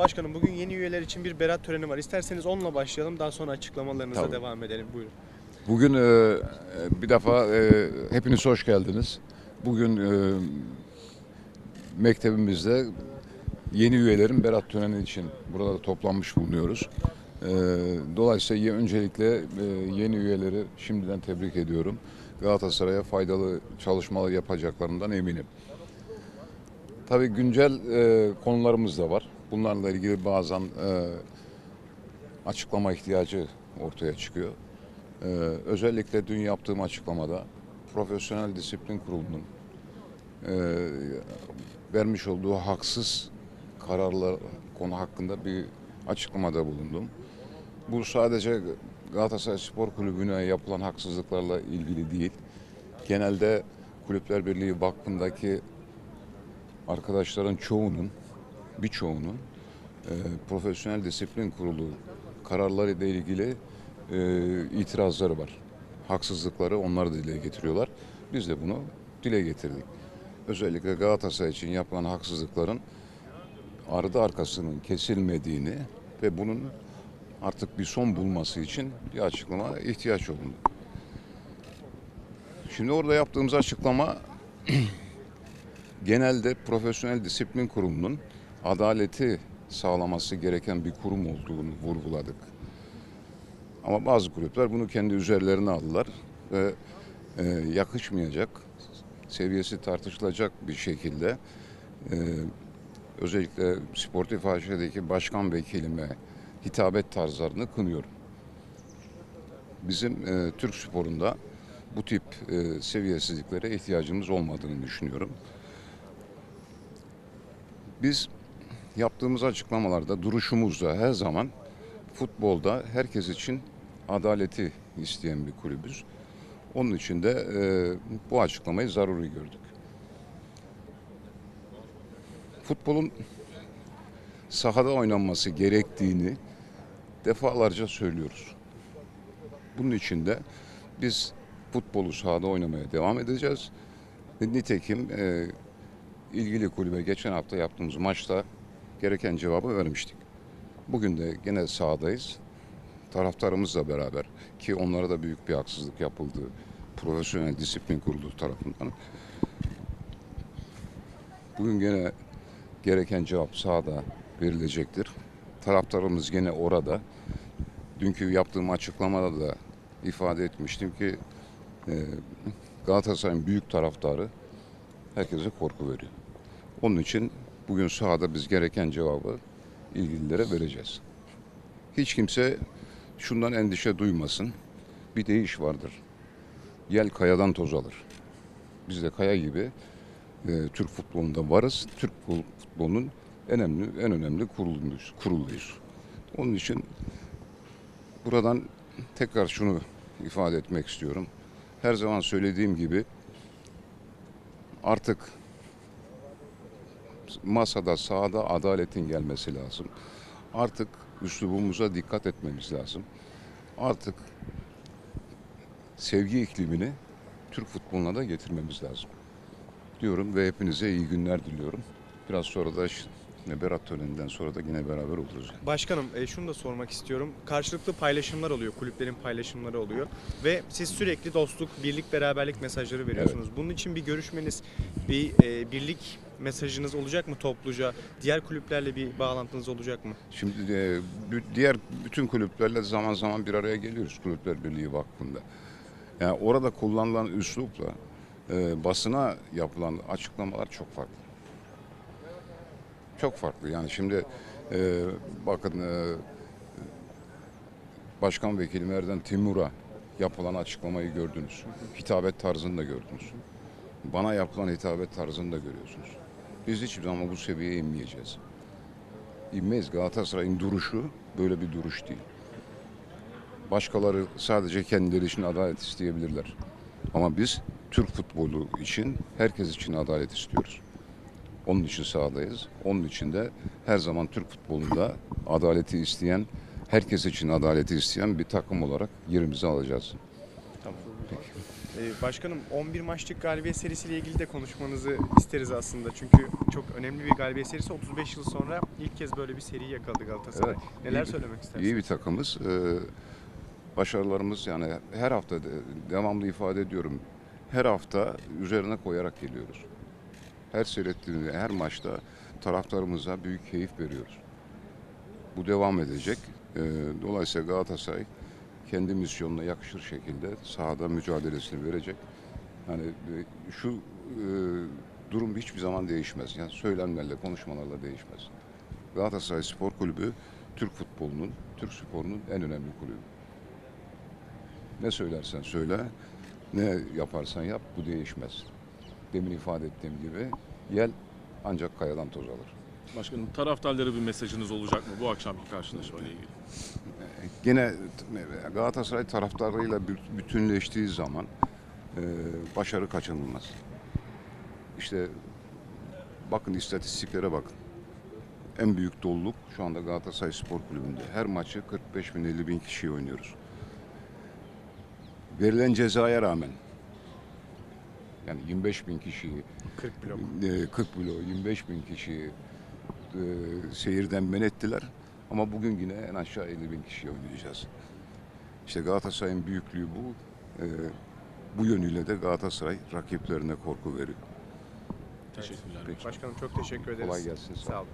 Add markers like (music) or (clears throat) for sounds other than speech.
Başkanım bugün yeni üyeler için bir berat töreni var. İsterseniz onunla başlayalım. Daha sonra açıklamalarınıza Tabii. devam edelim. Buyurun. Bugün e, bir defa e, hepiniz hoş geldiniz. Bugün e, mektebimizde yeni üyelerin berat töreni için burada toplanmış bulunuyoruz. E, dolayısıyla öncelikle e, yeni üyeleri şimdiden tebrik ediyorum. Galatasaray'a faydalı çalışmalar yapacaklarından eminim. Tabii güncel e, konularımız da var. Bunlarla ilgili bazen e, açıklama ihtiyacı ortaya çıkıyor. Ee, özellikle dün yaptığım açıklamada Profesyonel Disiplin Kurulu'nun e, vermiş olduğu haksız kararlar konu hakkında bir açıklamada bulundum. Bu sadece Galatasaray Spor Kulübü'ne yapılan haksızlıklarla ilgili değil. Genelde Kulüpler Birliği Vakfı'ndaki arkadaşların çoğunun, birçoğunun e, Profesyonel Disiplin Kurulu kararlarıyla ilgili e, itirazları var. Haksızlıkları onlar da dile getiriyorlar. Biz de bunu dile getirdik. Özellikle Galatasaray için yapılan haksızlıkların ardı arkasının kesilmediğini ve bunun artık bir son bulması için bir açıklama ihtiyaç olundu. Şimdi orada yaptığımız açıklama (clears throat) genelde Profesyonel Disiplin Kurulu'nun adaleti sağlaması gereken bir kurum olduğunu vurguladık. Ama bazı kulüpler bunu kendi üzerlerine aldılar ve e, yakışmayacak, seviyesi tartışılacak bir şekilde e, özellikle sportif AŞ'deki başkan vekilime hitabet tarzlarını kınıyorum. Bizim e, Türk sporunda bu tip e, seviyesizliklere ihtiyacımız olmadığını düşünüyorum. Biz yaptığımız açıklamalarda, duruşumuzda her zaman futbolda herkes için adaleti isteyen bir kulübüz. Onun için de e, bu açıklamayı zaruri gördük. Futbolun sahada oynanması gerektiğini defalarca söylüyoruz. Bunun için de biz futbolu sahada oynamaya devam edeceğiz. Nitekim e, ilgili kulübe geçen hafta yaptığımız maçta gereken cevabı vermiştik. Bugün de gene sahadayız. Taraftarımızla beraber ki onlara da büyük bir haksızlık yapıldı. Profesyonel disiplin kurulu tarafından. Bugün gene gereken cevap sahada verilecektir. Taraftarımız gene orada. Dünkü yaptığım açıklamada da ifade etmiştim ki e, Galatasaray'ın büyük taraftarı herkese korku veriyor. Onun için bugün sahada biz gereken cevabı ilgililere vereceğiz. Hiç kimse şundan endişe duymasın. Bir deyiş vardır. Yel kayadan toz alır. Biz de kaya gibi e, Türk futbolunda varız. Türk futbolunun en önemli en önemli kuruluyuz. kuruluyuz. Onun için buradan tekrar şunu ifade etmek istiyorum. Her zaman söylediğim gibi artık masada, sahada adaletin gelmesi lazım. Artık üslubumuza dikkat etmemiz lazım. Artık sevgi iklimini Türk futboluna da getirmemiz lazım. Diyorum ve hepinize iyi günler diliyorum. Biraz sonra da yine Berat töreninden sonra da yine beraber oluruz. Başkanım e, şunu da sormak istiyorum. Karşılıklı paylaşımlar oluyor. Kulüplerin paylaşımları oluyor. Ve siz sürekli dostluk, birlik, beraberlik mesajları veriyorsunuz. Bunun için bir görüşmeniz, bir e, birlik mesajınız olacak mı topluca? Diğer kulüplerle bir bağlantınız olacak mı? Şimdi e, diğer bütün kulüplerle zaman zaman bir araya geliyoruz Kulüpler Birliği Vakfı'nda. Yani orada kullanılan üslupla e, basına yapılan açıklamalar çok farklı. Çok farklı. Yani şimdi e, bakın e, Başkan Vekilim Erden Timur'a yapılan açıklamayı gördünüz. Hitabet tarzını da gördünüz. Bana yapılan hitabet tarzını da görüyorsunuz. Biz hiçbir zaman bu seviyeye inmeyeceğiz. İnmeyiz. Galatasaray'ın duruşu böyle bir duruş değil. Başkaları sadece kendileri için adalet isteyebilirler. Ama biz Türk futbolu için, herkes için adalet istiyoruz. Onun için sahadayız. Onun için de her zaman Türk futbolunda adaleti isteyen, herkes için adaleti isteyen bir takım olarak yerimizi alacağız. Tamam. Peki. Ee, başkanım 11 maçlık galibiyet serisiyle ilgili de konuşmanızı isteriz aslında. Çünkü çok önemli bir galibiyet serisi. 35 yıl sonra ilk kez böyle bir seri yakaladı Galatasaray. Evet, Neler iyi söylemek istersiniz? İyi bir takımız. Ee, başarılarımız yani her hafta de- devamlı ifade ediyorum. Her hafta üzerine koyarak geliyoruz. Her seyrettiğimiz her maçta taraftarımıza büyük keyif veriyoruz. Bu devam edecek. Ee, dolayısıyla Galatasaray kendi misyonuna yakışır şekilde sahada mücadelesini verecek. Hani e, şu e, durum hiçbir zaman değişmez. Yani söylemlerle, konuşmalarla değişmez. Galatasaray Spor Kulübü Türk futbolunun, Türk sporunun en önemli kulübü. Ne söylersen söyle, ne yaparsan yap bu değişmez. Demin ifade ettiğim gibi yel ancak kayadan toz alır. Başkanım taraftarlara bir mesajınız olacak mı bu akşamki karşılaşmayla ilgili? Gene Galatasaray taraftarıyla bü- bütünleştiği zaman e, başarı kaçınılmaz. İşte bakın istatistiklere bakın. En büyük doluluk şu anda Galatasaray Spor Kulübü'nde. Her maçı 45 bin 50 bin kişiye oynuyoruz. Verilen cezaya rağmen yani 25 bin kişiyi 40 blok. e, 40 bilo 25 bin kişi e, seyirden men ettiler. Ama bugün yine en aşağı 50 bin kişiye oynayacağız. İşte Galatasaray'ın büyüklüğü bu. E, bu yönüyle de Galatasaray rakiplerine korku veriyor. Teşekkürler. Peki. Başkanım çok teşekkür ederiz. Kolay gelsin. Sağ Sağ olun.